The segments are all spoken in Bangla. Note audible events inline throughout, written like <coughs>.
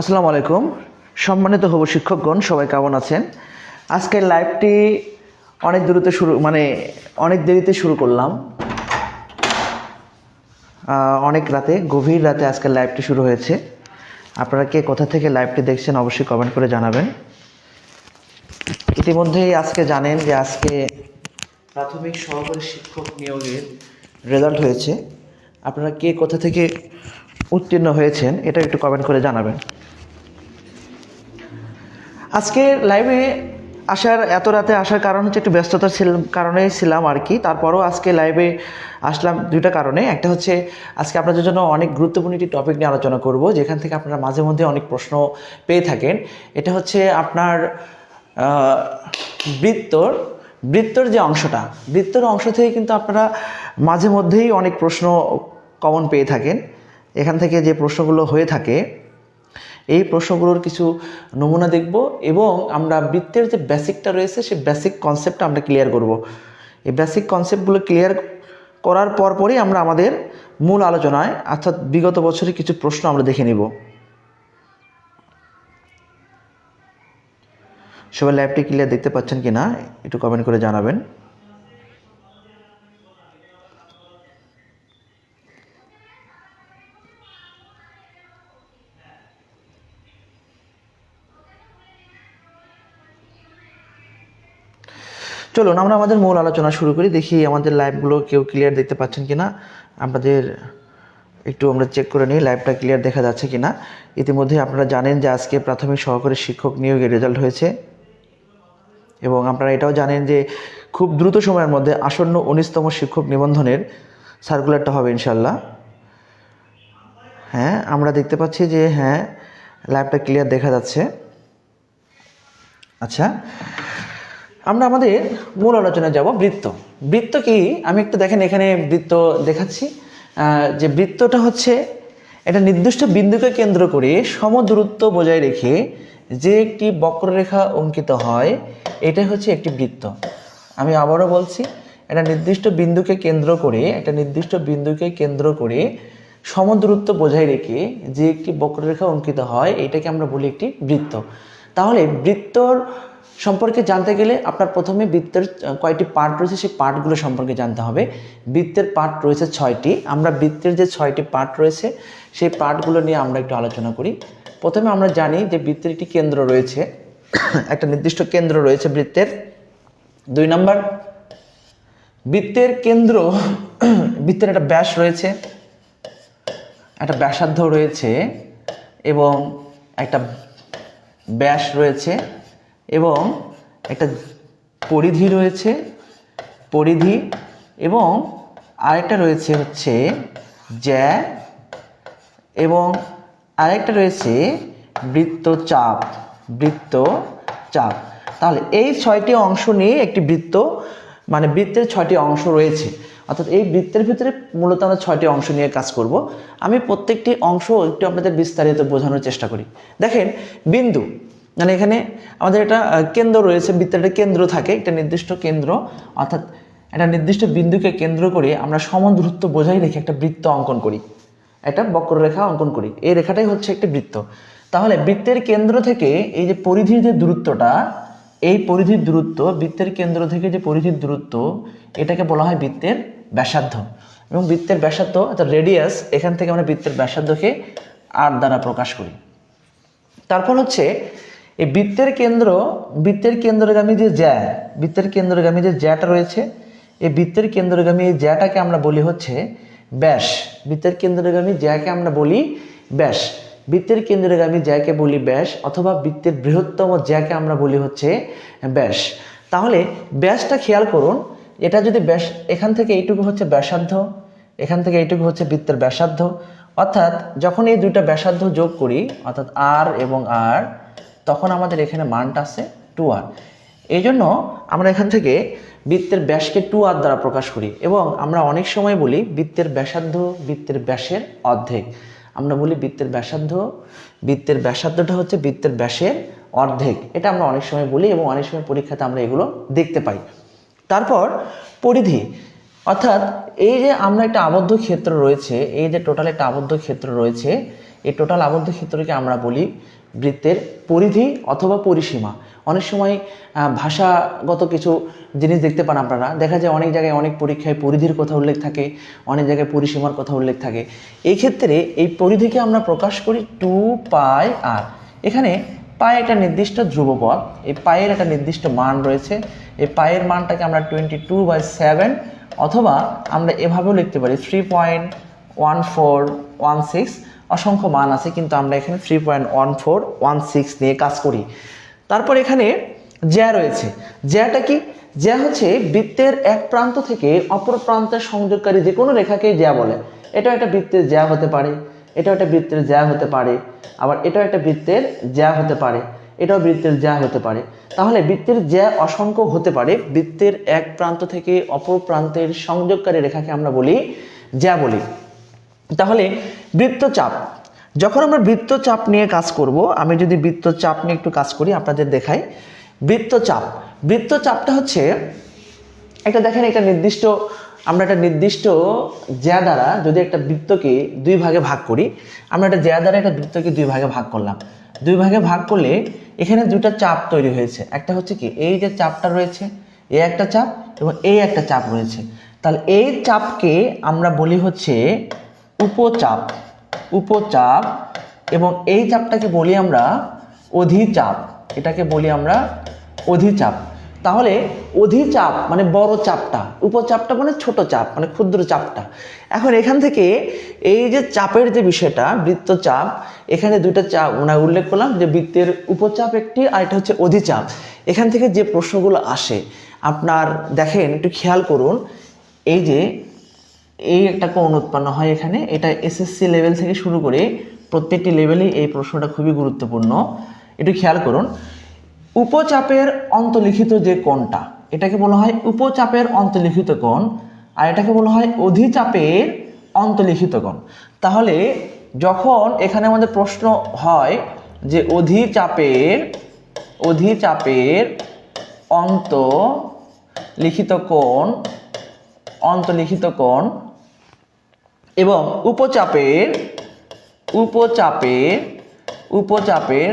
আসসালামু আলাইকুম। সম্মানিত হব শিক্ষকগণ, সবাই কেমন আছেন? আজকের লাইভটি অনেক দূরতে শুরু মানে অনেক দেরিতে শুরু করলাম। অনেক রাতে, গভীর রাতে আজকের লাইভটি শুরু হয়েছে। আপনারা কে কোথা থেকে লাইভটি দেখছেন অবশ্যই কমেন্ট করে জানাবেন। ইতিমধ্যেই আজকে জানেন যে আজকে প্রাথমিক সহকারী শিক্ষক নিয়োগের রেজাল্ট হয়েছে। আপনারা কে কোথা থেকে উত্তীর্ণ হয়েছেন, এটা একটু কমেন্ট করে জানাবেন। আজকে লাইভে আসার, এত রাতে আসার কারণ হচ্ছে একটু ব্যস্ততার ছিল কারণেই ছিলাম আর কি। তারপরও আজকে লাইভে আসলাম দুইটা কারণে। একটা হচ্ছে, আজকে আপনাদের জন্য অনেক গুরুত্বপূর্ণ একটি টপিক নিয়ে আলোচনা করব, যেখান থেকে আপনারা মাঝে মধ্যে অনেক প্রশ্ন পেয়ে থাকেন। এটা হচ্ছে আপনার বৃত্তর বৃত্তর যে অংশটা, বৃত্তর অংশ থেকে কিন্তু আপনারা মাঝে মধ্যেই অনেক প্রশ্ন কমন পেয়ে থাকেন। এখান থেকে যে প্রশ্নগুলো হয়ে থাকে এই প্রশ্নগুলোর কিছু নমুনা দেখব এবং আমরা বৃত্তের যে বেসিকটা রয়েছে, সেই বেসিক কনসেপ্টটা আমরা ক্লিয়ার করব। এই বেসিক কনসেপ্টগুলো ক্লিয়ার করার পরপরই আমরা আমাদের মূল আলোচনায়, অর্থাৎ বিগত বছরে কিছু প্রশ্ন আমরা দেখে নিব। সবাই ল্যাবটি ক্লিয়ার দেখতে পাচ্ছেন কি না একটু কমেন্ট করে জানাবেন। চলুন, আমরা আমাদের মূল আলোচনা শুরু করি, দেখি আমাদের লাইভগুলো কেউ ক্লিয়ার দেখতে পাচ্ছেন কি না আপনাদের একটু আমরা চেক করে নিই লাইভটা ক্লিয়ার দেখা যাচ্ছে কি না ইতিমধ্যে আপনারা জানেন যে আজকে প্রাথমিক সহকারী শিক্ষক নিয়োগের রেজাল্ট হয়েছে। এবং আপনারা এটাও জানেন যে খুব দ্রুত সময়ের মধ্যে আসন্ন উনিশতম শিক্ষক নিবন্ধনের সার্কুলারটা হবে ইনশাল্লাহ হ্যাঁ আমরা দেখতে পাচ্ছি যে হ্যাঁ লাইভটা ক্লিয়ার দেখা যাচ্ছে। আচ্ছা আমরা আমাদের মূল আলোচনায় যাব বৃত্ত। বৃত্ত কি? আমি একটু দেখেন এখানে বৃত্ত দেখাচ্ছি। যে বৃত্তটা হচ্ছে এটা নির্দিষ্ট বিন্দুকে কেন্দ্র করে সমদূরত্ব বজায় রেখে যে একটি বক্ররেখা অঙ্কিত হয়, এটাই হচ্ছে একটি বৃত্ত। আমি আবারও বলছি এটা নির্দিষ্ট বিন্দুকে কেন্দ্র করে, একটা নির্দিষ্ট বিন্দুকে কেন্দ্র করে সমদূরত্ব বজায় রেখে যে একটি বক্ররেখা অঙ্কিত হয়, এটাকে আমরা বলি একটি বৃত্ত। তাহলে বৃত্তর সম্পর্কে জানতে গেলে আপনার প্রথমে বৃত্তের কয়টি পার্ট রয়েছে সেই পার্টগুলো সম্পর্কে জানতে হবে। বৃত্তের পার্ট রয়েছে ছয়টি। আমরা বৃত্তের যে ছয়টি পার্ট রয়েছে, সেই পার্টগুলো নিয়ে আমরা একটু আলোচনা করি। প্রথমে আমরা জানি যে বৃত্তের একটি কেন্দ্র রয়েছে। <coughs> একটা নির্দিষ্ট কেন্দ্র রয়েছে বৃত্তের। দুই নম্বর, বৃত্তের কেন্দ্র, <coughs> বৃত্তের একটা ব্যাস রয়েছে। একটা ব্যাসার্ধ রয়েছে এবং একটা ব্যাস রয়েছে। এবং একটা পরিধি রয়েছে, পরিধি এবং আরেকটা রয়েছে হচ্ছে জ্যা এবং আরেকটা রয়েছে বৃত্তচাপ বৃত্তচাপ। তাহলে এই ছয়টি অংশ নিয়ে একটি বৃত্ত মানে বৃত্তের ছয়টি অংশ রয়েছে। অর্থাৎ এই বৃত্তের ভিতরে মূলত আমরা ছয়টি অংশ নিয়ে কাজ করব। আমি প্রত্যেকটি অংশ একটু আপনাদের বিস্তারিত বোঝানোর চেষ্টা করি। দেখেন, বিন্দু মানে এখানে আমাদের আহ, কেন্দ্র রয়েছে বৃত্তের কেন্দ্র থাকে একটা নির্দিষ্ট কেন্দ্র। অর্থাৎ একটা নির্দিষ্ট বিন্দুকে কেন্দ্র করে আমরা সমদূরত্ব বোঝাই রেখে একটা বৃত্ত অঙ্কন করি। একটা বক্ররেখা অঙ্কন করি। এই রেখাটাই হচ্ছে একটি বৃত্ত। তাহলে বৃত্তের কেন্দ্র থেকে এই যে পরিধির যে দূরত্বটা এই পরিধির দূরত্ব বৃত্তের কেন্দ্র থেকে যে পরিধির দূরত্ব এটাকে বলা হয় বৃত্তের ব্যাসার্ধ। এবং বৃত্তের ব্যাসার্ধ অর্থাৎ রেডিয়াস এখান থেকে আমরা বৃত্তের ব্যাসার্ধকে আর দ্বারা প্রকাশ করি। তারপর হচ্ছে এই বৃত্তের কেন্দ্র, বৃত্তের কেন্দ্রগামী যে জ্যা, বৃত্তের কেন্দ্রগামী যে জ্যাটা রয়েছে, এই বৃত্তের কেন্দ্রগামী এই জ্যাটাকে আমরা বলি হচ্ছে ব্যাস। বৃত্তের কেন্দ্রগামী জ্যাকে আমরা বলি ব্যাস। বৃত্তের কেন্দ্রগামী জ্যাকে বলি ব্যাস, অথবা বৃত্তের বৃহত্তম জ্যাকে আমরা বলি হচ্ছে ব্যাস। তাহলে ব্যাসটা খেয়াল করুন, এটা যদি ব্যাস, এখান থেকে এইটুকু হচ্ছে ব্যাসার্ধ, এখান থেকে এইটুকু হচ্ছে বৃত্তের ব্যাসার্ধ। অর্থাৎ যখন এই দুইটা ব্যাসার্ধ যোগ করি, অর্থাৎ আর এবং আর তখন আমাদের এখানে মানটা আসে টু আর এই জন্য আমরা এখান থেকে বৃত্তের ব্যাসকে টু আর দ্বারা প্রকাশ করি এবং আমরা অনেক সময় বলি বৃত্তের ব্যাসার্ধ, বৃত্তের ব্যাসের অর্ধেক। আমরা বলি বৃত্তের ব্যাসার্ধ, বৃত্তের ব্যাসার্ধটা হচ্ছে বৃত্তের ব্যাসের অর্ধেক। এটা আমরা অনেক সময় বলি এবং অনেক সময় পরীক্ষাতে আমরা এগুলো দেখতে পাই। তারপর পরিধি। অর্থাৎ এই যে আমরা একটা আবদ্ধ ক্ষেত্র রয়েছে, এই যে টোটাল একটা আবদ্ধ ক্ষেত্র রয়েছে, এই টোটাল আবদ্ধ ক্ষেত্রকে আমরা বলি বৃত্তের পরিধি অথবা পরিসীমা। অনেক সময় ভাষাগত কিছু জিনিস দেখতে পান আপনারা। দেখা যায় অনেক জায়গায় অনেক পরীক্ষায় পরিধির কথা উল্লেখ থাকে, অনেক জায়গায় পরিসীমার কথা উল্লেখ থাকে। এই ক্ষেত্রে এই পরিধিকে আমরা প্রকাশ করি টু পাই আর। এখানে পায়ে একটা নির্দিষ্ট ধ্রুবপদ এই পায়ের একটা নির্দিষ্ট মান রয়েছে। এই পায়ের মানটাকে আমরা টোয়েন্টি টু বাই সেভেন অথবা আমরা এভাবেও লিখতে পারি three point one four one six অসংখ্য মান আছে, কিন্তু আমরা এখানে three point one four one six নিয়ে কাজ করি। তারপর এখানে জ্যা রয়েছে। জ্যাটা কি? জ্যা হচ্ছে বৃত্তের এক প্রান্ত থেকে অপর প্রান্তের সংযোগকারী যে কোনো রেখাকে জ্যা বলে। এটা একটা বৃত্তের জ্যা হতে পারে এটা একটা বৃত্তের জ্যা হতে পারে, আবার এটাও একটা বৃত্তের জ্যা হতে পারে, এটাও বৃত্তের জ্যা হতে পারে। তাহলে বৃত্তের জ্যা অসংখ্য হতে পারে, বৃত্তের এক প্রান্ত থেকে অপর প্রান্তের সংযোগকারী রেখাকে আমরা বলি জ্যা বলি। তাহলে বৃত্তচাপ, যখন আমরা বৃত্তচাপ নিয়ে কাজ করব, আমি যদি বৃত্তচাপ নিয়ে একটু কাজ করি, আপনাদের দেখাই। বৃত্তচাপ, বৃত্তচাপটা হচ্ছে, একটা দেখেন একটা নির্দিষ্ট, আমরা একটা নির্দিষ্ট জ্যা দ্বারা যদি একটা বৃত্তকে দুই ভাগে ভাগ করি, আমরা একটা জ্যা দ্বারা একটা বৃত্তকে দুই ভাগে ভাগ করলাম। দুই ভাগে ভাগ করলে এখানে দুটো চাপ তৈরি হয়েছে। একটা হচ্ছে কি, এই যে চাপটা রয়েছে এই একটা চাপ এবং এই একটা চাপ রয়েছে। তাহলে এই চাপকে আমরা বলি হচ্ছে উপচাপ উপচাপ, এবং এই চাপটাকে বলি আমরা অধিচাপ। এটাকে বলি আমরা অধিচাপ। তাহলে অধিচাপ মানে বড় চাপটা, উপচাপটা মানে ছোট চাপ মানে ক্ষুদ্র চাপটা। এখন এখান থেকে এই যে চাপের যে বিষয়টা, বৃত্তচাপ, এখানে দুইটা চাপ মানে উল্লেখ করলাম যে বৃত্তের উপচাপ একটি আর এটা হচ্ছে অধিচাপ। এখান থেকে যে প্রশ্নগুলো আসে, আপনার দেখেন, একটু খেয়াল করুন, এই যে এই একটা কোণ উৎপন্ন হয় এখানে। এটা এসএসসি লেভেল থেকে শুরু করে প্রত্যেকটি লেভেলেই এই প্রশ্নটা খুবই গুরুত্বপূর্ণ। একটু খেয়াল করুন, উপচাপের অন্তলিখিত যে কোণটা, এটাকে বলা হয় উপচাপের অন্তলিখিত কোণ, আর এটাকে বলা হয় অধিচাপের অন্তলিখিত কোণ। তাহলে যখন এখানে আমাদের প্রশ্ন হয় যে অধিচাপের অধিচাপের অন্ত লিখিত কোণ অন্তলিখিত কোণ এবং উপচাপের উপচাপের উপচাপের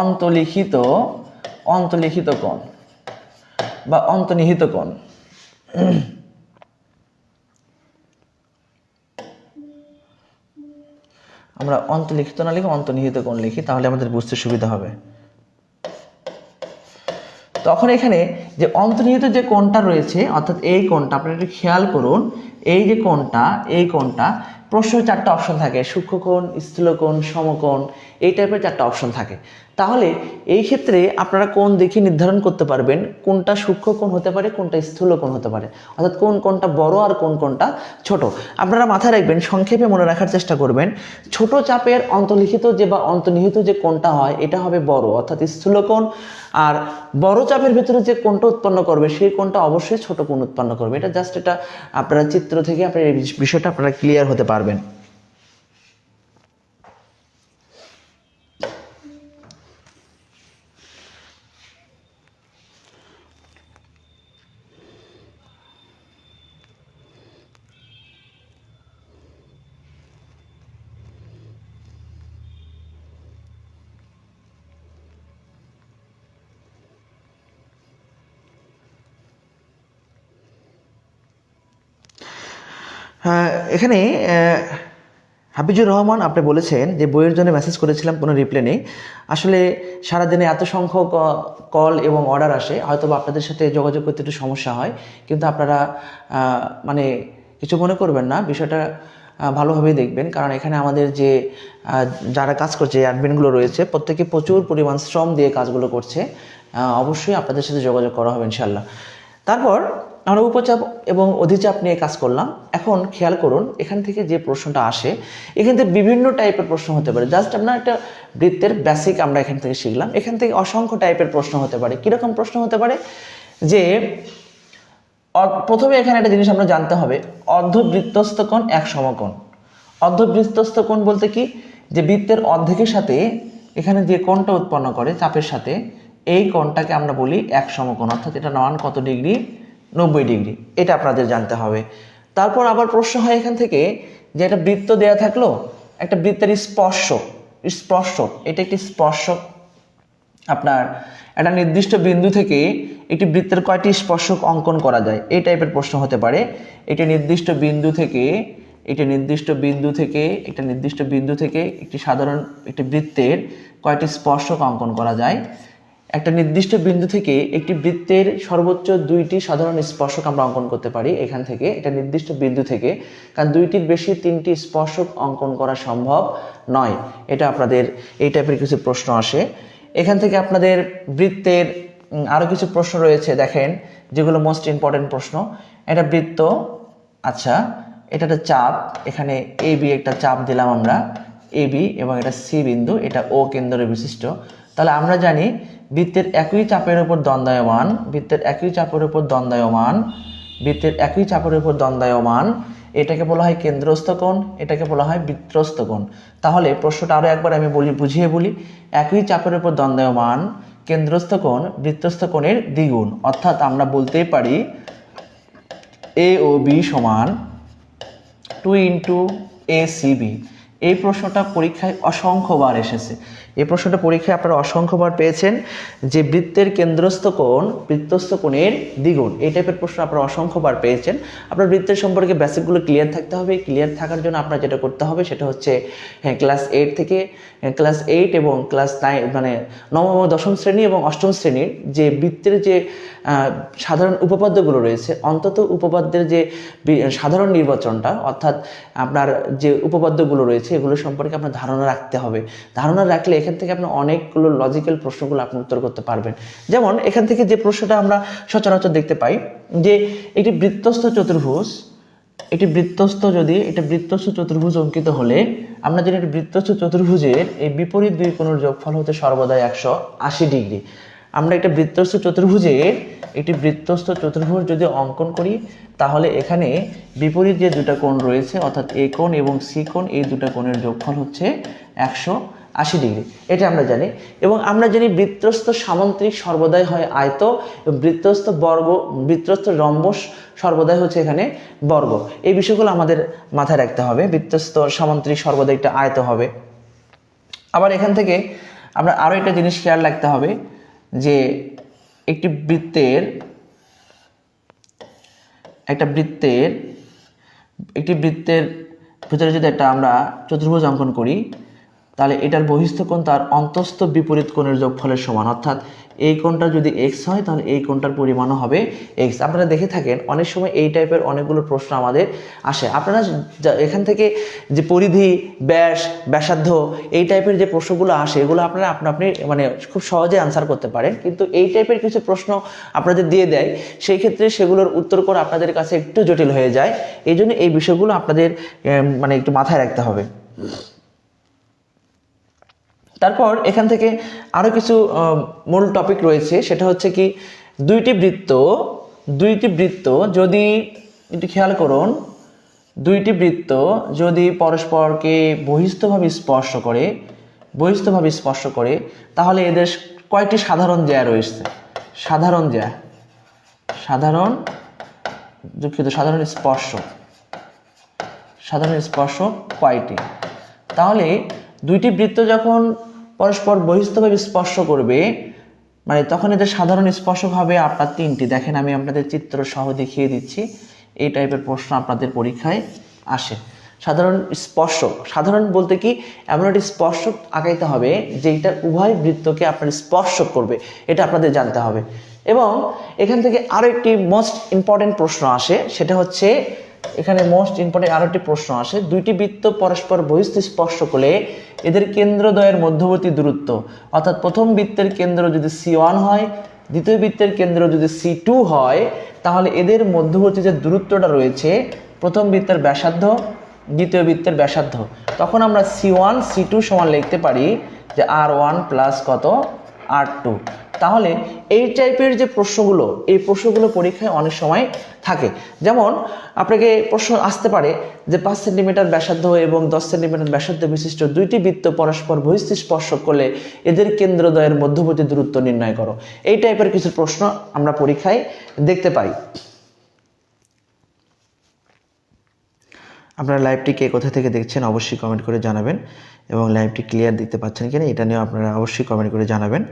অন্তলিখিত অন্তলিখিত কোণ বা অন্তর্নিহিত কোণ। আমরা অন্তলিখিত না লিখে অন্তর্নিহিত কোণ লিখি, তাহলে আমাদের বুঝতে সুবিধা হবে। তখন এখানে যে অন্তর্নিহিত যে কোণটা রয়েছে, অর্থাৎ এই কোণটা, আপনারা একটু খেয়াল করুন এই যে কোনটা এই কোণটা, প্রশ্ন চারটা অপশন থাকে। সূক্ষ্মকোণ, স্থূলকোণ, সমকোণ, এই টাইপের চারটা অপশন থাকে। তাহলে এই ক্ষেত্রে আপনারা কোন দেখে নির্ধারণ করতে পারবেন? কোনটা সূক্ষ্মকোণ হতে পারে, কোনটা স্থূল স্থূলকোণ হতে পারে? অর্থাৎ কোন কোনটা বড় আর কোন কোনটা ছোট? আপনারা মাথায় রাখবেন, সংক্ষেপে মনে রাখার চেষ্টা করবেন, ছোট চাপের অন্তর্লিখিত যে বা অন্তর্নিহিত যে কোনটা হয়, এটা হবে বড়, অর্থাৎ স্থূল স্থূলকোণ আর বড় চাপের ভিতরে যে কোনটা উৎপন্ন করবে, সেই কোনটা অবশ্যই ছোট কোণ উৎপন্ন করবে। এটা জাস্ট এটা আপনারা চিত্র থেকে, আপনার এই বিষয়টা আপনারা ক্লিয়ার হতে পারবেন। এখানে হাফিজুর রহমান আপনি বলেছেন যে বইয়ের জন্য মেসেজ করেছিলাম, কোনো রিপ্লাই নেই। আসলে সারাদিনে এত সংখ্যক কল এবং অর্ডার আসে হয়তো আপনাদের সাথে যোগাযোগ করতে একটু সমস্যা হয়, কিন্তু আপনারা মানে কিছু মনে করবেন না, বিষয়টা ভালোভাবেই দেখবেন। কারণ এখানে আমাদের যে যারা কাজ করছে অ্যাডমিনগুলো রয়েছে, প্রত্যেকে প্রচুর পরিমাণ শ্রম দিয়ে কাজগুলো করছে। অবশ্যই আপনাদের সাথে যোগাযোগ করা হবে ইনশাল্লাহ তারপর আমরা উপচাপ এবং অধিচাপ নিয়ে কাজ করলাম। এখন খেয়াল করুন, এখান থেকে যে প্রশ্নটা আসে, এখান থেকে বিভিন্ন টাইপের প্রশ্ন হতে পারে। জাস্ট আপনার একটা বৃত্তের বেসিক আমরা এখান থেকে শিখলাম। এখান থেকে অসংখ্য টাইপের প্রশ্ন হতে পারে। কীরকম প্রশ্ন হতে পারে? যে প্রথমে এখানে একটা জিনিস আমরা জানতে হবে। অর্ধবৃত্তস্থ কোণ এক সমকোণ। অর্ধবৃত্তস্থ কোণ বলতে কি? যে বৃত্তের অর্ধেকের সাথে এখানে যে কোণটা উৎপন্ন করে, চাপের সাথে, এই কোণটাকে আমরা বলি এক সমকোণ। অর্থাৎ এটা মান কত ডিগ্রি? নব্বই ডিগ্রি, এটা আপনাদের জানতে হবে। তারপর আবার প্রশ্ন হয় এখান থেকে যে একটা বৃত্ত দেয়া থাকল, একটা বৃত্তের স্পর্শ স্পর্শ, এটা একটি স্পর্শক। আপনার একটা নির্দিষ্ট বিন্দু থেকে একটি বৃত্তের কয়টি স্পর্শক অঙ্কন করা যায়, এই টাইপের প্রশ্ন হতে পারে। একটি নির্দিষ্ট বিন্দু থেকে, একটি নির্দিষ্ট বিন্দু থেকে, একটা নির্দিষ্ট বিন্দু থেকে একটি সাধারণ, একটি বৃত্তের কয়টি স্পর্শক অঙ্কন করা যায়। একটা নির্দিষ্ট বিন্দু থেকে একটি বৃত্তের সর্বোচ্চ দুইটি সাধারণ স্পর্শক আমরা অঙ্কন করতে পারি এখান থেকে একটা নির্দিষ্ট বিন্দু থেকে। কারণ দুইটির বেশি তিনটি স্পর্শক অঙ্কন করা সম্ভব নয়। এটা আপনাদের, এই টাইপের কিছু প্রশ্ন আসে। এখান থেকে আপনাদের বৃত্তের আরও কিছু প্রশ্ন রয়েছে, দেখেন, যেগুলো মোস্ট ইম্পর্টেন্ট প্রশ্ন। এটা বৃত্ত আচ্ছা এটা একটা চাপ, এখানে এ বি একটা চাপ দিলাম আমরা। এ বি এবং এটা সি বিন্দু, এটা ও কেন্দ্রের বিশিষ্ট। তাহলে আমরা জানি বৃত্তের একই চাপের উপর দ্বন্দ্বায়মান বৃত্তের একই চাপের উপর দ্বন্দ্বায়মান বৃত্তের একই চাপের উপর দ্বন্দ্বায়মান এটাকে বলা হয় কেন্দ্রস্থ কোণ, এটাকে বলা হয় বৃত্তস্থ কোণ। তাহলে প্রশ্নটা আরও একবার আমি বলি, বুঝিয়ে বলি। একই চাপের উপর দ্বন্দ্বায়মান কেন্দ্রস্থ কোণ, বৃত্তস্থ কোণের দ্বিগুণ। অর্থাৎ আমরা বলতেই পারি এ ও বি সমান টু ইন্টু এ সিবি এই প্রশ্নটা পরীক্ষায় অসংখ্যবার এসেছে। এই প্রশ্নটা পরীক্ষায় আপনারা অসংখ্যবার পেয়েছেন যে বৃত্তের কেন্দ্রস্থ কোণ, বৃত্তস্থ কোণের দ্বিগুণ, এই টাইপের প্রশ্ন আপনারা অসংখ্যবার পেয়েছেন। আপনার বৃত্তের সম্পর্কে বেসিকগুলো ক্লিয়ার থাকতে হবে। ক্লিয়ার থাকার জন্য আপনার যেটা করতে হবে সেটা হচ্ছে হ্যাঁ ক্লাস এইট থেকে ক্লাস এইট এবং ক্লাস নাইন মানে নবম, দশম শ্রেণি এবং অষ্টম শ্রেণির যে বৃত্তের যে সাধারণ উপপাদ্যগুলো রয়েছে, অন্তত উপপাদ্যের যে সাধারণ নির্বাচনটা, অর্থাৎ আপনার যে উপপাদ্যগুলো রয়েছে, এগুলো সম্পর্কে আপনার ধারণা রাখতে হবে। ধারণা রাখলে এখান থেকে আপনি অনেকগুলো লজিক্যাল প্রশ্নগুলো আপনি উত্তর করতে পারবেন। যেমন, এখান থেকে যে প্রশ্নটা আমরা সচরাচর দেখতে পাই, যে একটি বৃত্তস্থ চতুর্ভুজ, একটি বৃত্তস্থ যদি এটা বৃত্তস্থ চতুর্ভুজ অঙ্কিত হলে, আমরা জানি একটি বৃত্তস্থ চতুর্ভুজের এই বিপরীত দুই কোণের যোগফল হতে সর্বদাই একশো আশি ডিগ্রি। আমরা একটা বৃত্তস্থ চতুর্ভুজের একটি বৃত্তস্থ চতুর্ভুজ যদি অঙ্কন করি, তাহলে এখানে বিপরীত যে দুটো কোণ রয়েছে, অর্থাৎ এ কোণ এবং সি কোণ, এই দুটো কোণের যোগফল হচ্ছে একশো আশি ডিগ্রি। এটা আমরা জানি। এবং আমরা জানি বৃত্তস্থ সামান্তরিক সর্বদাই হয় আয়ত এবং বৃত্তস্থ বর্গ, বৃত্তস্থ রম্বস সর্বদাই হচ্ছে এখানে বর্গ। এই বিষয়গুলো আমাদের মাথায় রাখতে হবে। বৃত্তস্থ সামান্তরিক সর্বদাই একটা আয়ত হবে। আবার এখান থেকে আমরা আরও একটা জিনিস খেয়াল রাখতে হবে যে একটি বৃত্তের, একটা বৃত্তের, একটি বৃত্তের ভিতরে যদি একটা আমরা চতুর্ভুজ অঙ্কন করি তাহলে এটার বহিস্থ কোণ তার অন্তস্থ বিপরীত কোণের যোগফলের সমান। অর্থাৎ এই কোণটা যদি এক্স হয়, তাহলে এই কোণটার পরিমাণও হবে এক্স আপনারা দেখে থাকেন, অনেক সময় এই টাইপের অনেকগুলো প্রশ্ন আমাদের আসে। আপনারা এখান থেকে যে পরিধি, ব্যাস, ব্যাসার্ধ, এই টাইপের যে প্রশ্নগুলো আসে, এগুলো আপনারা আপনা আপনি মানে খুব সহজে আনসার করতে পারেন। কিন্তু এই টাইপের কিছু প্রশ্ন আপনাদের দিয়ে দেয়, সেই ক্ষেত্রে সেগুলোর উত্তর করা আপনাদের কাছে একটু জটিল হয়ে যায়। এই জন্য এই বিষয়গুলো আপনাদের মানে একটু মাথায় রাখতে হবে। তারপর এখান থেকে আরও কিছু মূল টপিক রয়েছে, সেটা হচ্ছে কি, দুইটি বৃত্ত দুইটি বৃত্ত যদি একটু খেয়াল করুন, দুইটি বৃত্ত যদি পরস্পরকে বহিস্থভাবে স্পর্শ করে বহিস্থভাবে স্পর্শ করে, তাহলে এদের কয়েকটি সাধারণ জ্যা রয়েছে। সাধারণ জ্যা, সাধারণ, দুঃখিত, সাধারণ স্পর্শ। সাধারণ স্পর্শ কয়টি? তাহলে দুইটি বৃত্ত যখন পরস্পর বহিস্থভাবে স্পর্শ করবে মানে তখন এদের সাধারণ স্পর্শক হবে আপনার তিনটি। দেখেন আমি আপনাদের চিত্র সহ দেখিয়ে দিচ্ছি। এই টাইপের প্রশ্ন আপনাদের পরীক্ষায় আসে। সাধারণ স্পর্শক। সাধারণ বলতে কি? এমন একটি স্পর্শক আঁকাইতে হবে যেটা উভয় বৃত্তকে আপনার স্পর্শ করবে। এটা আপনাদের জানতে হবে। এবং এখান থেকে আরও একটি মোস্ট ইম্পর্টেন্ট প্রশ্ন আসে, সেটা হচ্ছে এখানে মোস্ট ইম্পর্টেন্ট আরও একটি প্রশ্ন আসে। দুইটি বৃত্ত পরস্পর বহিস্থ স্পর্শ করলে এদের কেন্দ্রদ্বয়ের মধ্যবর্তী দূরত্ব। অর্থাৎ প্রথম বৃত্তের কেন্দ্র যদি সি ওয়ান হয়, দ্বিতীয় বৃত্তের কেন্দ্র যদি সি টু হয়, তাহলে এদের মধ্যবর্তী যে দূরত্বটা রয়েছে, প্রথম বৃত্তের ব্যাসার্ধ, দ্বিতীয় বৃত্তের ব্যাসার্ধ। তখন আমরা সি ওয়ান সি টু সমান লিখতে পারি যে আর ওয়ান প্লাস কত? আর টু তাহলে এই টাইপের যে প্রশ্নগুলো, এই প্রশ্নগুলো পরীক্ষায় অনেক সময় থাকে। যেমন, আপনাকে প্রশ্ন আসতে পারে যে পাঁচ সেন্টিমিটার ব্যাসার্ধ এবং দশ সেন্টিমিটার ব্যাসার্ধ বিশিষ্ট দুইটি বৃত্ত পরস্পর বহিস্থ স্পর্শ করলে এদের কেন্দ্রদ্বয়ের মধ্যবর্তী দূরত্ব নির্ণয় করো। এই টাইপের কিছু প্রশ্ন আমরা পরীক্ষায় দেখতে পাই। আপনারা লাইভটি কে কোথা থেকে দেখছেন অবশ্যই কমেন্ট করে জানাবেন এবং লাইভটি ক্লিয়ার দেখতে পাচ্ছেন কিনা, এটা নিয়েও আপনারা অবশ্যই কমেন্ট করে জানাবেন।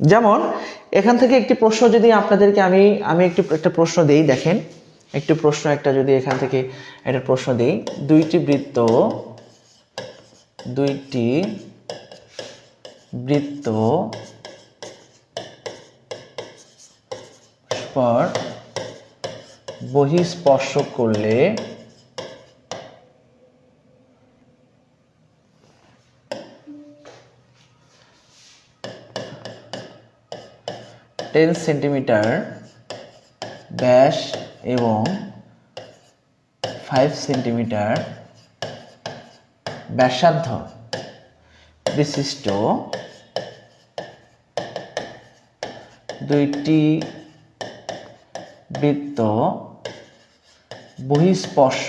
যেমন, এখান থেকে একটি প্রশ্ন যদি আপনাদেরকে আমি আমি একটু, একটা প্রশ্ন দেই, দেখেন। একটু প্রশ্ন, একটা যদি এখান থেকে একটা প্রশ্ন দেই। দুইটি বৃত্ত দুইটি বৃত্ত পর বহিঃস্পর্শ করলে টেন সেন্টিমিটার ব্যাস এবং ফাইভ সেন্টিমিটার ব্যাসার্ধ। বিশিষ্ট দুইটি বৃত্ত বহিঃস্পর্শ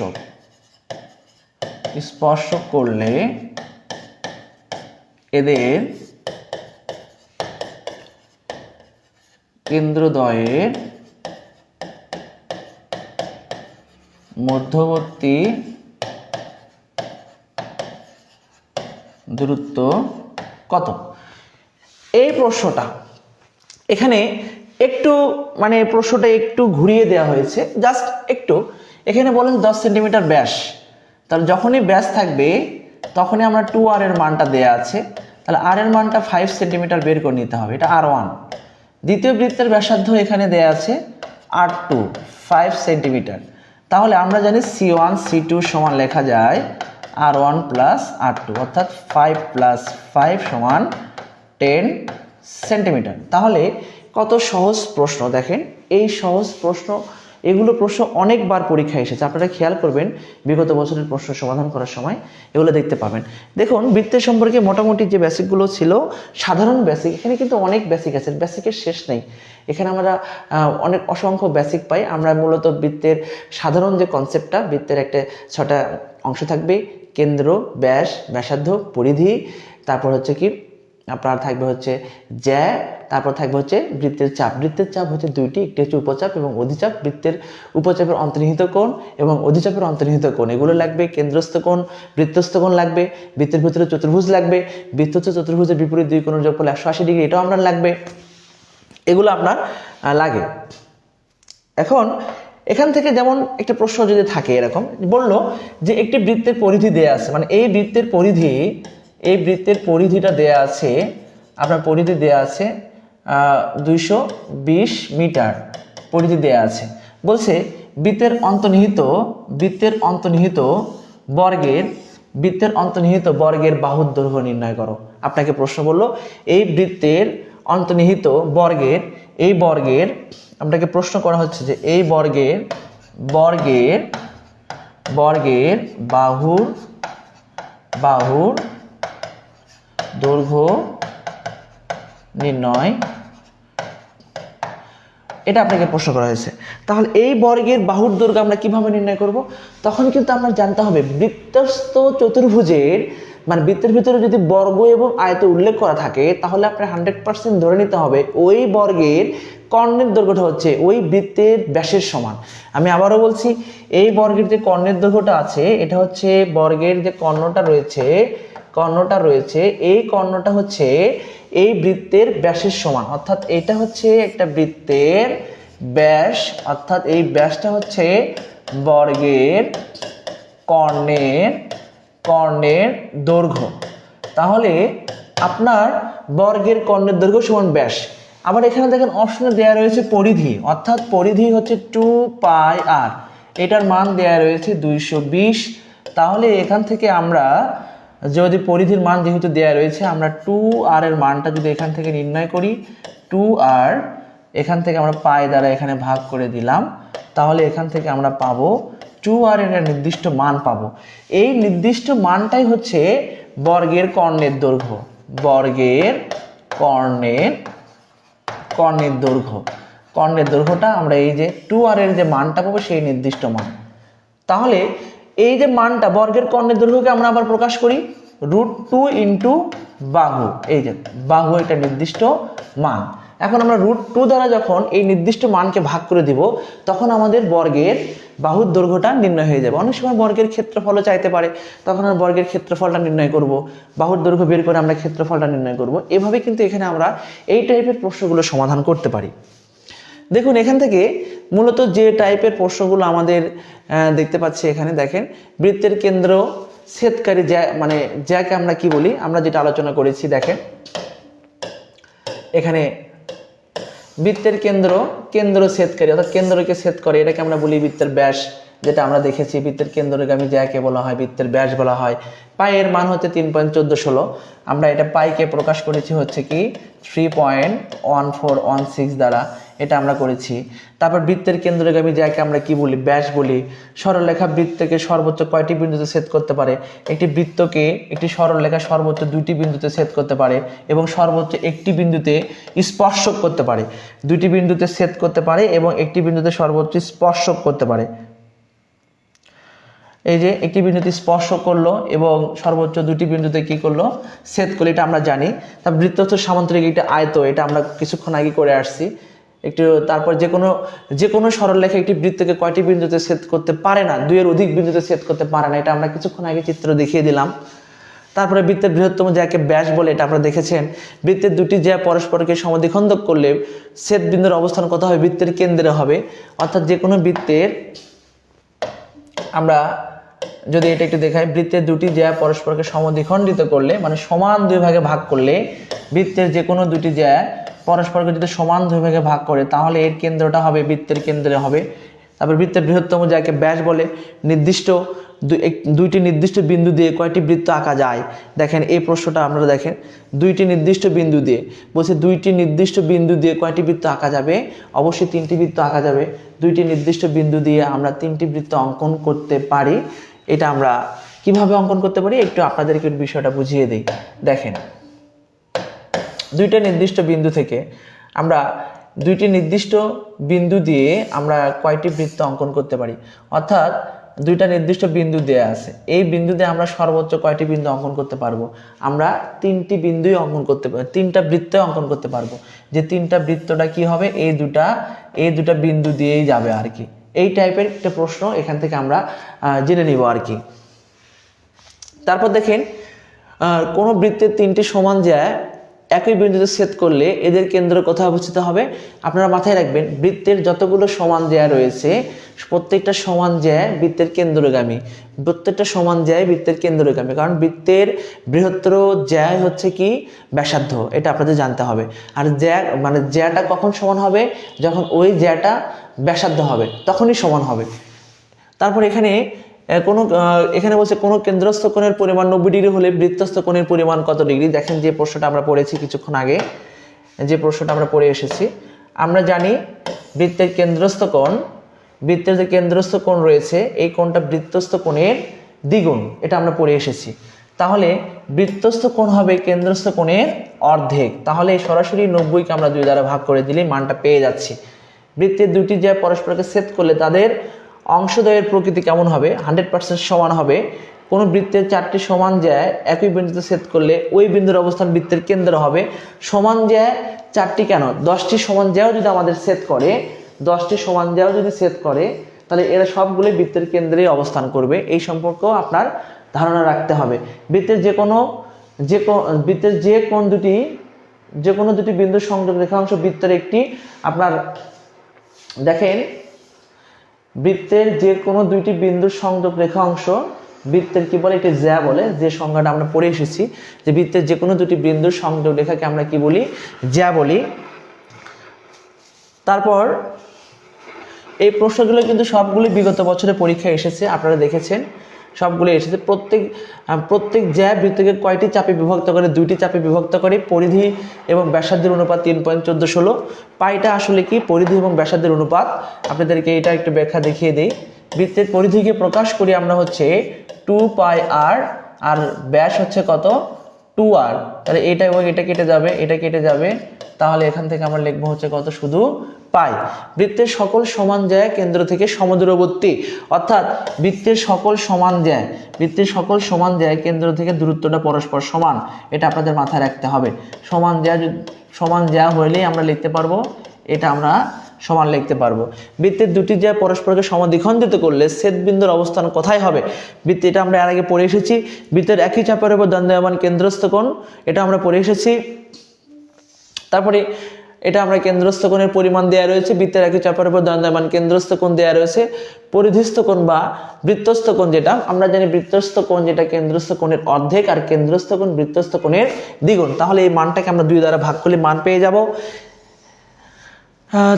স্পর্শ করলে এদের কেন্দ্রদ্বয়ের মধ্যবর্তী দূরত্ব কত? এই প্রশ্নটা। এখানে একটু মানে প্রশ্নটা একটু ঘুরিয়ে দেওয়া হয়েছে। জাস্ট একটু। এখানে বলেন দশ সেন্টিমিটার ব্যাস। তাহলে যখনই ব্যাস থাকবে, তখনই আমরা টু আর এর মানটা দেয়া আছে। তাহলে আর এর মানটা ফাইভ সেন্টিমিটার বের করে নিতে হবে। এটা আর ওয়ান দ্বিতীয় বৃত্তের ব্যাসার্ধ এখানে দেয়া আছে আর টু ফাইভ সেন্টিমিটার তাহলে আমরা জানি সি ওয়ান সি টু সমান লেখা যায় R one plus R two অর্থাৎ ফাইভ প্লাস ফাইভ সমান টেন সেন্টিমিটার তাহলে কত সহজ প্রশ্ন দেখেন? এই সহজ প্রশ্ন এগুলো প্রশ্ন অনেকবার পরীক্ষায় এসেছে। আপনারা খেয়াল করবেন বিগত বছরের প্রশ্ন সমাধান করার সময় এগুলো দেখতে পাবেন। দেখুন, বৃত্তের সম্পর্কে মোটামুটি যে বেসিকগুলো ছিল, সাধারণ বেসিক এখানে কিন্তু অনেক বেসিক আছে বেসিকের শেষ নেই। এখানে আমরা অনেক অসংখ্য বেসিক পাই। আমরা মূলত বৃত্তের সাধারণ যে কনসেপ্টটা বৃত্তের একটা ছটা অংশ থাকবে, কেন্দ্র, ব্যাস, ব্যাসার্ধ, পরিধি, তারপর হচ্ছে কি, আপনার থাকবে হচ্ছে জ্যা তারপর থাকবে হচ্ছে বৃত্তের চাপ। বৃত্তের চাপ হচ্ছে দুইটি, একটি হচ্ছে উপচাপ এবং অধিচাপ। বৃত্তের উপচাপের অন্তর্নিহিত কোণ এবং অধিচাপের অন্তর্নিহিত কোণ, এগুলো লাগবে কেন্দ্রস্থ কোণ, বৃত্তস্থ কোণ লাগবে, বৃত্তের ভিতরে চতুর্ভুজ লাগবে, বৃত্ত হচ্ছে চতুর্ভুজের বিপরীত দুই কোণের যোগফল একশো আশি ডিগ্রি, এটাও আপনার লাগবে। এগুলো আপনার লাগে। এখন এখান থেকে যেমন একটা প্রশ্ন যদি থাকে এরকম, বলল যে একটি বৃত্তের পরিধি দেয়া আছে মানে এই বৃত্তের পরিধি, এই বৃত্তের পরিধিটা দেয়া আছে, আপনার পরিধি দেয়া আছে দুইশো বিশ মিটার পরিধি দেয়া আছে। বলছে, বৃত্তের অন্তর্নিহিত বৃত্তের অন্তর্নিহিত বর্গের, বৃত্তের অন্তর্নিহিত বর্গের বাহুর দৈর্ঘ্য নির্ণয় করো। আপনাকে প্রশ্ন বলল এই বৃত্তের অন্তর্নিহিত বর্গের, এই বর্গের, আপনাকে প্রশ্ন করা হচ্ছে যে এই বর্গের বর্গের বর্গের বাহুর বাহুর দৈর্ঘ্য নির্ণয় এটা আপনাকে প্রশ্ন করা হয়েছে। তাহলে এই বর্গের বাহুর দৈর্ঘ্য আমরা কীভাবে নির্ণয় করব? তখন কিন্তু আমরা জানতে হবে বৃত্তস্থ চতুর্ভুজের মানে বৃত্তের ভিতরে যদি বর্গ এবং আয়ত উল্লেখ করা থাকে, তাহলে আপনার হান্ড্রেড পার্সেন্ট ধরে নিতে হবে ওই বর্গের কর্ণের দৈর্ঘ্যটা হচ্ছে ওই বৃত্তের ব্যাসের সমান। আমি আবারও বলছি, এই বর্গের যে কর্ণের দৈর্ঘ্যটা আছে, এটা হচ্ছে বর্গের যে কর্ণটা রয়েছে কর্ণটা রয়েছে, এই কর্ণটা হচ্ছে এই বৃত্তের ব্যাসের সমান। অর্থাৎ এটা হচ্ছে একটা বৃত্তের ব্যাস, অর্থাৎ এই ব্যাসটা হচ্ছে বর্গের কর্ণের কর্ণের দৈর্ঘ্য। তাহলে আপনার বর্গের কর্ণের দৈর্ঘ্য সমান ব্যাস। আবার এখানে দেখেন অপশনে দেওয়া রয়েছে পরিধি, অর্থাৎ পরিধি হচ্ছে টু পাই আর এটার মান দেওয়া রয়েছে দুইশো বিশ। তাহলে এখান থেকে আমরা যদি পরিধির মান যেহেতু দেওয়া রয়েছে, আমরা টু আর এর মানটা যদি এখান থেকে নির্ণয় করি টু আর এখান থেকে আমরা পাই দ্বারা এখানে ভাগ করে দিলাম, তাহলে এখান থেকে আমরা পাবো টু আর এর নির্দিষ্ট মান পাবো। এই নির্দিষ্ট মানটাই হচ্ছে বর্গের কর্ণের দৈর্ঘ্য। বর্গের কর্ণের কর্ণের দৈর্ঘ্য। কর্ণের দৈর্ঘ্যটা আমরা এই যে টু আর এর যে মানটা পাবো, সেই নির্দিষ্ট মান। তাহলে এই যে মানটা, বর্গের কর্ণের দৈর্ঘ্যকে আমরা আবার প্রকাশ করি, রুট টু ইন্টু বাহু। এই যে বাহু একটা নির্দিষ্ট মান। এখন আমরা রুট টু দ্বারা যখন এই নির্দিষ্ট মানকে ভাগ করে দিব, তখন আমাদের বর্গের বাহুর দৈর্ঘ্যটা নির্ণয় হয়ে যাবে। অনেক সময় বর্গের ক্ষেত্রফলও চাইতে পারে, তখন আমরা বর্গের ক্ষেত্রফলটা নির্ণয় করব, বাহুর দৈর্ঘ্য বের করে আমরা ক্ষেত্রফলটা নির্ণয় করব। এভাবে কিন্তু এখানে আমরা এই টাইপের প্রশ্নগুলো সমাধান করতে পারি। দেখুন, এখান থেকে মূলত যে টাইপের প্রশ্নগুলো আমাদের দেখতে পাচ্ছি এখানে, দেখেন, বৃত্তের কেন্দ্র ছেদকারী যা মানে যাকে আমরা কি বলি? আমরা যেটা আলোচনা করেছি, দেখেন, এখানে বৃত্তের কেন্দ্র কেন্দ্র ছেদকারী, অর্থাৎ কেন্দ্রকে ছেদ করে, এটাকে আমরা বলি বৃত্তের ব্যাস, যেটা আমরা দেখেছি, বৃত্তের কেন্দ্রগামী যাকে বলা হয়, বৃত্তের ব্যাস বলা হয়। পায়ের মান হচ্ছে তিন পয়েন্ট চোদ্দ ষোলো। আমরা এটা পাইকে প্রকাশ করেছি হচ্ছে কি three point one four one six দ্বারা। এটা আমরা করেছি। তারপর বৃত্তের কেন্দ্রগামী যাকে আমরা কি বলি, ব্যাস বলি, সরলরেখা বৃত্তকে সর্বোচ্চ কয়টি বিন্দুতে ছেদ করতে পারে? একটি বৃত্তকে একটি সরলরেখা সর্বোচ্চ দুইটি বিন্দুতে ছেদ করতে পারে এবং সর্বোচ্চ একটি বিন্দুতে স্পর্শক করতে পারে। দুইটি বিন্দুতে ছেদ করতে পারে এবং একটি বিন্দুতে সর্বোচ্চ স্পর্শক করতে পারে। এই যে একটি বিন্দুতে স্পর্শ করল এবং সর্বোচ্চ দুটি বিন্দুতে কি করল? ছেদ করল, এটা আমরা জানি। তার বৃত্তস্থ সামান্তরিক একটা আয়ত, এটা আমরা কিছুক্ষণ আগে করে আসছি। একটু তারপর যে কোনো যে কোনো সরলরেখা একটি বৃত্তকে কয়টি বিন্দুতে ছেদ করতে পারে না? দুইয়ের অধিক বিন্দুতে ছেদ করতে পারে না। এটা আমরা কিছুক্ষণ আগে চিত্র দেখিয়ে দিলাম। তারপরে বৃত্তের বৃহত্তম জ্যাকে ব্যাস বলে, এটা আপনারা দেখেছেন। বৃত্তের দুটি জ্যা পরস্পরকে সমদ্বিখণ্ডক করলে ছেদ বিন্দুর অবস্থান কত হবে? বৃত্তের কেন্দ্রে হবে। অর্থাৎ যে কোনো বৃত্তের, আমরা যদি এটা একটু দেখাই, বৃত্তের দুটি জ্যা পরস্পরকে সমদ্বিখণ্ডিত করলে মানে সমান দুই ভাগে ভাগ করলে, বৃত্তের যে কোনো দুটি জ্যা পরস্পরকে যদি সমান দুই ভাগে করে, তাহলে এর কেন্দ্রটা হবে, বৃত্তের কেন্দ্রে হবে। তারপর বৃত্তের বৃহত্তম যাকে ব্যাস বলে, নির্দিষ্ট দুইটি নির্দিষ্ট বিন্দু দিয়ে কয়টি বৃত্ত আঁকা যায়? দেখেন, এই প্রশ্নটা আপনারা দেখেন। দুইটি নির্দিষ্ট বিন্দু দিয়ে। বলছে দুইটি নির্দিষ্ট বিন্দু দিয়ে কয়টি বৃত্ত আঁকা যাবে? অবশ্যই তিনটি বৃত্ত আঁকা যাবে। দুইটি নির্দিষ্ট বিন্দু দিয়ে আমরা তিনটি বৃত্ত অঙ্কন করতে পারি। এটা আমরা কীভাবে অঙ্কন করতে পারি? একটু আপনাদেরকে বিষয়টা বুঝিয়ে দিই। দেখেন দুইটা নির্দিষ্ট বিন্দু থেকে আমরা দুইটি নির্দিষ্ট বিন্দু দিয়ে আমরা কয়টি বৃত্ত অঙ্কন করতে পারি? অর্থাৎ দুইটা নির্দিষ্ট বিন্দু দেয়া আছে। এই বিন্দুতে আমরা সর্বোচ্চ কয়টি বিন্দু অঙ্কন করতে পারব? আমরা তিনটি বিন্দুই অঙ্কন করতে পারব তিনটা বৃত্ত অঙ্কন করতে পারব। যে তিনটা বৃত্তটা কি হবে? এই দুটা এই দুটা বিন্দু দিয়েই যাবে আর কি। এই টাইপের একটা প্রশ্ন এখান থেকে আমরা জেনে নিব আর কি। তারপর দেখেন কোনো বৃত্তের তিনটি সমান যায় একই বিন্দুতে ছেদ করলে এদের কেন্দ্র কোথায় অবস্থিত হবে? আপনারা মাথায় রাখবেন, বৃত্তের যতগুলো সমান জ্যা রয়েছে, প্রত্যেকটা সমান জ্যা বৃত্তের কেন্দ্রগামী। প্রত্যেকটা সমান জ্যায় বৃত্তের কেন্দ্রগামী। কারণ বৃত্তের বৃহত্তর জ্যায় হচ্ছে কি? ব্যাসার্ধ। এটা আপনাদের জানতে হবে। আর জ্যা মানে জ্যাটা কখন সমান হবে? যখন ওই জ্যাটা ব্যাসার্ধ হবে, তখনই সমান হবে। তারপর এখানে কোনো এখানে বলছে, কোনো কেন্দ্রস্থ কোণের পরিমাণ নব্বই ডিগ্রি হলে বৃত্তস্থ কোণের পরিমাণ কত ডিগ্রি? দেখেন যে প্রশ্নটা আমরা পড়েছি কিছুক্ষণ আগে, যে প্রশ্নটা আমরা পড়ে এসেছি। আমরা জানি বৃত্তের কেন্দ্রস্থ কোণ, বৃত্তের যে কেন্দ্রস্থ কোণ রয়েছে, এই কোণটা বৃত্তস্থ কোণের দ্বিগুণ, এটা আমরা পড়ে এসেছি। তাহলে বৃত্তস্থ কোণ হবে কেন্দ্রস্থ কোণের অর্ধেক। তাহলে সরাসরি নব্বইকে আমরা দুই দ্বারা ভাগ করে দিলে মানটা পেয়ে যাচ্ছি। বৃত্তের দুটি যে পরস্পরকে সেট করলে তাদের অংশদ্বয়ের প্রকৃতি কেমন হবে? হান্ড্রেড পার্সেন্ট সমান হবে। কোনো বৃত্তের চারটি সমান জ্যায় একই বিন্দুতে সেট করলে ওই বিন্দুর অবস্থান বৃত্তের কেন্দ্র হবে। সমান জ্যায় চারটি কেন? দশটি সমান জ্যাও যদি আমাদের সেট করে, দশটি সমান জ্যাও যদি সেট করে, তাহলে এরা সবগুলোই বৃত্তের কেন্দ্রে অবস্থান করবে। এই সম্পর্কেও আপনার ধারণা রাখতে হবে। বৃত্তের যে কোনো, যে বৃত্তের যে কোন দুটি, যে কোনো দুটি বিন্দুর সংযোগ রেখাংশ বৃত্তের একটি। আপনার, দেখেন বৃত্তের যে কোনো দুইটি বিন্দুর সংযোগ রেখা অংশ, বৃত্তের কি বলে? এটি জ্যা বলে। যে সংজ্ঞাটা আমরা পড়ে এসেছি, যে বৃত্তের যে কোনো দুটি বিন্দুর সংযোগ রেখাকে আমরা কি বলি? জ্যা বলি। তারপর, এই প্রশ্নগুলো কিন্তু সবগুলি বিগত বছরে পরীক্ষায় এসেছে, আপনারা দেখেছেন। সবগুলো এসেছে। প্রত্যেক প্রত্যেক জ্যা বৃত্তকে কয়টি চাপে বিভক্ত করে? দুইটি চাপে বিভক্ত করে পরিধি এবং ব্যাসার্ধের অনুপাত তিন পয়েন্ট চোদ্দ ষোলো। পাইটা আসলে কি? পরিধি এবং ব্যাসার্ধের অনুপাত। আপনাদেরকে এটা একটু ব্যাখ্যা দেখিয়ে দিই। বৃত্তের পরিধিকে প্রকাশ করি আমরা হচ্ছে টু পাই আর আর ব্যাস হচ্ছে কত? Two R. তাহলে এটা এবং এটা কেটে যাবে, এটা কেটে যাবে। তাহলে এখান থেকে আমরা লিখব হচ্ছে কত? শুধু পাই বৃত্তের সকল সমান যায় কেন্দ্র থেকে সমদূরবর্তী। অর্থাৎ বৃত্তের সকল সমান যায় বৃত্তের সকল সমান যায় কেন্দ্র থেকে দূরত্বটা পরস্পর সমান। এটা আপনাদের মাথায় রাখতে হবে। সমান যা সমান যা হইলেই আমরা লিখতে পারব, এটা আমরা সমান লিখতে পারব। বৃত্তের দুটি যে পরস্পরকে সমাদ্বিখণ্ডিত করলে বিন্দুর অবস্থান কোথায় হবে? বৃত্তি এটা আমরা এর আগে পড়ে এসেছি। বৃত্তের একই চাপের উপর দণ্ডায়মান কেন্দ্রস্থ কোণ, এটা আমরা পড়ে এসেছি। তারপরে এটা আমরা কেন্দ্রস্থ কোণের পরিমাণ দেওয়া রয়েছে, বৃত্তের একই চাপের উপর দণ্ডায়মান কেন্দ্রস্থ কোণ দেওয়া রয়েছে, পরিধিস্থ কোণ বা বৃত্তস্থ কোণ যেটা, আমরা জানি বৃত্তস্থ কোণ যেটা কেন্দ্রস্থ কোণের অর্ধেক আর কেন্দ্রস্থ কোণ বৃত্তস্থ কোণের দ্বিগুণ। তাহলে এই মানটাকে আমরা দুই দ্বারা ভাগ করলে মান পেয়ে যাব।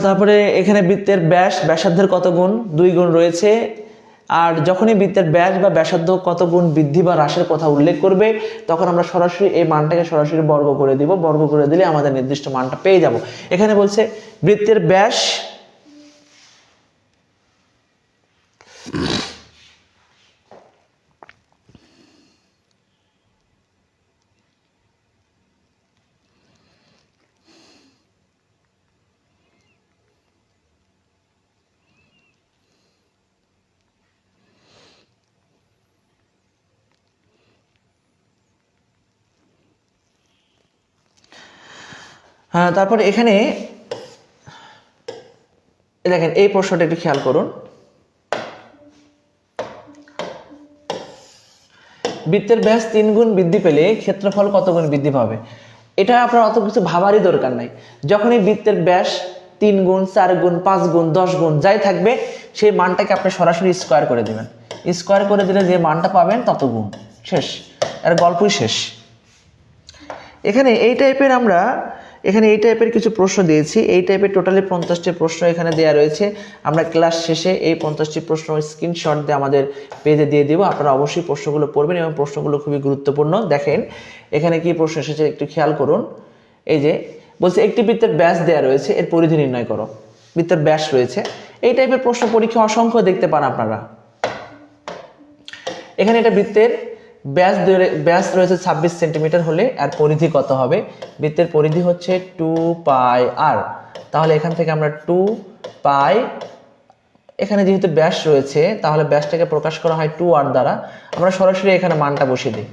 তারপরে এখানে বৃত্তের ব্যাস, ব্যাসার্ধের কত গুণ? দুই গুণ রয়েছে। আর যখনই বৃত্তের ব্যাস বা ব্যাসার্ধ কত গুণ বৃদ্ধি বা হ্রাসের কথা উল্লেখ করবে, তখন আমরা সরাসরি এই মানটাকে সরাসরি বর্গ করে দিব। বর্গ করে দিলে আমাদের নির্দিষ্ট মানটা পেয়ে যাব। এখানে বলছে বৃত্তের ব্যাস হ্যাঁ তারপর এখানে দেখেন, এই প্রশ্নটা একটু খেয়াল করুন। বৃত্তের ব্যাস তিন গুণ বৃদ্ধি পেলে ক্ষেত্রফল কত গুণ বৃদ্ধি পাবে? এটা আপনার অত কিছু ভাবারই দরকার নাই। যখনই বৃত্তের ব্যাস তিন গুণ চার গুণ পাঁচ গুণ দশ গুণ যাই থাকবে, সেই মানটাকে আপনি সরাসরি স্কোয়ার করে দেবেন। স্কোয়ার করে দিলে যে মানটা পাবেন তত গুণ শেষ। এর গল্পই শেষ। এখানে এই টাইপের আমরা এখানে এই টাইপের কিছু প্রশ্ন দিয়েছি। এই টাইপের টোটালি পঞ্চাশটি প্রশ্ন এখানে দেওয়া রয়েছে। আমরা ক্লাস শেষে এই পঞ্চাশটি প্রশ্ন স্ক্রিনশট দিয়ে আমাদের পেজে দিয়ে দিব। আপনারা অবশ্যই প্রশ্নগুলো পড়বেন এবং প্রশ্নগুলো খুবই গুরুত্বপূর্ণ। দেখেন, এখানে কি প্রশ্ন এসেছে একটু খেয়াল করুন। এই যে, বলছে একটি বৃত্তের ব্যাস দেওয়া রয়েছে, এর পরিধি নির্ণয় করো। বৃত্তের ব্যাস রয়েছে। এই টাইপের প্রশ্ন পরীক্ষা অসংখ্য দেখতে পান আপনারা। এখানে এটা বৃত্তের ব্যাস ব্যাস রয়েছে ছাব্বিশ সেন্টিমিটার হলে আর পরিধি কত হবে? বৃত্তের পরিধি হচ্ছে টু পাই আর। তাহলে এখান থেকে আমরা টু পাই, এখানে যেহেতু ব্যাস রয়েছে, তাহলে ব্যাসটাকে প্রকাশ করা হয় টু আর দ্বারা। আমরা সরাসরি এখানে মানটা বসিয়ে দিই।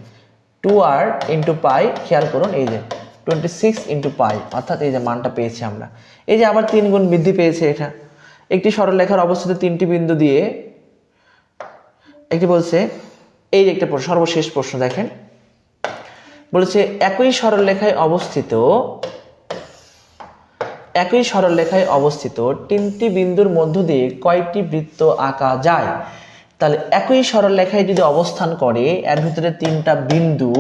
টু আর ইন্টু পাই, খেয়াল করুন এই যে, টোয়েন্টি সিক্স ইন্টু পাই, অর্থাৎ এই যে মানটা পেয়েছি আমরা। এই যে আবার তিন গুণ বৃদ্ধি পেয়েছে এটা। একটি সরলরেখার অবস্থিত তিনটি বিন্দু দিয়ে, একটি বলছে এই যে একটা সর্বশেষ প্রশ্ন দেখেন। বলেছে, একই সরলরেখায় অবস্থিত, একই সরলরেখায় অবস্থিত তিনটি বিন্দুর মধ্য দিয়ে কয়টি বৃত্ত আঁকা যায়? তাহলে একই সরলরেখায় যদি অবস্থান করে, এর ভিতরে তিনটা বিন্দু,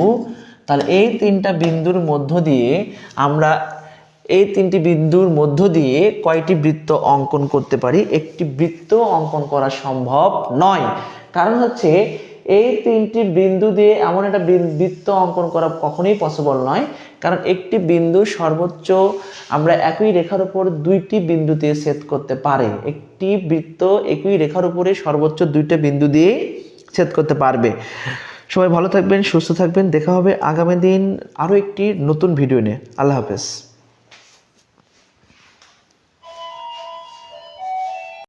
তাহলে এই তিনটা বিন্দুর মধ্য দিয়ে আমরা এই তিনটি বিন্দুর মধ্য দিয়ে কয়টি বৃত্ত অঙ্কন করতে পারি? একটি বৃত্ত অঙ্কন করা সম্ভব নয়। কারণ হচ্ছে এই তিনটি বিন্দু দিয়ে এমন একটা বৃত্ত অঙ্কন করা কখনোই পসিবল নয়। কারণ একটি বিন্দু সর্বোচ্চ আমরা একই রেখার উপর দুইটি বিন্দু দিয়ে ছেদ করতে পারে। একটি বৃত্ত একই রেখার উপরে সর্বোচ্চ দুইটা বিন্দু দিয়ে ছেদ করতে পারবে। সবাই ভালো থাকবেন, সুস্থ থাকবেন। দেখা হবে আগামী দিন আরও একটি নতুন ভিডিও নিয়ে। আল্লাহ হাফেজ।